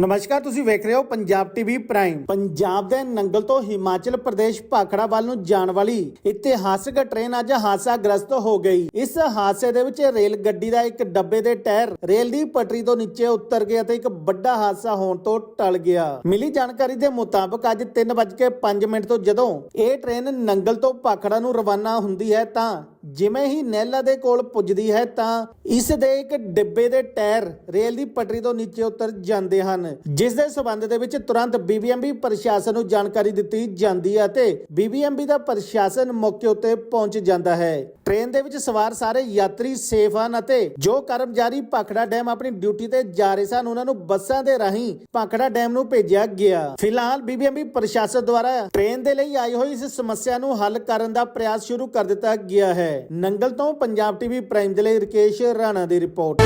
ਨਮਸਕਾਰ, ਤੁਸੀਂ ਵੇਖ ਰਹੇ ਹੋ ਪੰਜਾਬ ਟੀਵੀ ਪ੍ਰਾਈਮ। ਪੰਜਾਬ ਦੇ ਨੰਗਲ ਤੋਂ ਹਿਮਾਚਲ ਪ੍ਰਦੇਸ਼ ਭਾਖੜਾ ਵੱਲ ਨੂੰ ਜਾਣ ਵਾਲੀ ਇਤਿਹਾਸਕ ਟ੍ਰੇਨ ਅੱਜ ਹਾਦਸਾਗ੍ਰਸਤ ਹੋ ਗਈ। ਇਸ ਹਾਦਸੇ ਦੇ ਵਿੱਚ ਰੇਲ ਗੱਡੀ ਦਾ ਇੱਕ ਡੱਬੇ ਦੇ ਟਾਇਰ ਰੇਲ ਦੀ ਪਟਰੀ ਤੋਂ ਨੀਚੇ ਉਤਰ ਗਿਆ ਤੇ ਇੱਕ ਵੱਡਾ ਹਾਦਸਾ ਹੋਣ ਤੋਂ ਟਲ ਗਿਆ। ਮਿਲੀ ਜਾਣਕਾਰੀ ਦੇ ਮੁਤਾਬਕ ਅੱਜ 3:05 ਮਿੰਟ ਤੋਂ ਜਦੋਂ ਇਹ ਟ੍ਰੇਨ ਨੰਗਲ ਤੋਂ ਭਾਖੜਾ ਨੂੰ ਰਵਾਨਾ ਹੁੰਦੀ ਹੈ, ਤਾਂ ਜਿਵੇਂ ਹੀ ਨੈਲਾ ਦੇ ਕੋਲ ਪੁੱਜਦੀ ਹੈ ਤਾਂ ਇਸ ਦੇ ਇੱਕ ਡਿੱਬੇ ਦੇ ਟਾਇਰ ਰੇਲ ਦੀ ਪਟਰੀ ਤੋਂ ਨੀਚੇ ਉਤਰ ਜਾਂਦੇ ਹਨ, ਜਿਸ ਦੇ ਸਬੰਧ ਦੇ ਵਿੱਚ ਤੁਰੰਤ ਬੀਬੀਐਮਬੀ ਪ੍ਰਸ਼ਾਸਨ ਨੂੰ ਜਾਣਕਾਰੀ ਦਿੱਤੀ ਜਾਂਦੀ ਹੈ ਅਤੇ ਬੀਬੀਐਮਬੀ ਦਾ ਪ੍ਰਸ਼ਾਸਨ ਮੌਕੇ ਉੱਤੇ ਪਹੁੰਚ ਜਾਂਦਾ ਹੈ। ਟ੍ਰੇਨ ਦੇ ਵਿੱਚ ਸਵਾਰ ਸਾਰੇ ਯਾਤਰੀ ਸੇਫ ਹਨ ਅਤੇ ਜੋ ਕਰਮਚਾਰੀ ਭਾਖੜਾ ਡੈਮ ਆਪਣੀ ਡਿਊਟੀ ਤੇ ਜਾ ਰਹੇ ਸਨ, ਉਹਨਾਂ ਨੂੰ ਬੱਸਾਂ ਦੇ ਰਾਹੀਂ ਭਾਖੜਾ ਡੈਮ ਨੂੰ ਭੇਜਿਆ ਗਿਆ। ਫਿਲਹਾਲ ਬੀਬੀਐਮਬੀ ਪ੍ਰਸ਼ਾਸਨ ਦੁਆਰਾ ਟ੍ਰੇਨ ਦੇ ਲਈ ਆਈ ਹੋਈ ਇਸ ਸਮੱਸਿਆ ਨੂੰ ਹੱਲ ਕਰਨ ਦਾ ਪ੍ਰਯਾਸ ਸ਼ੁਰੂ ਕਰ ਦਿੱਤਾ ਗਿਆ ਹੈ। ਨੰਗਲ ਤੋਂ ਪੰਜਾਬ ਟੀਵੀ ਪ੍ਰਾਈਮ ਦੇ ਲਈ ਰਕੇਸ਼ ਰਾਣਾ ਦੀ ਰਿਪੋਰਟ।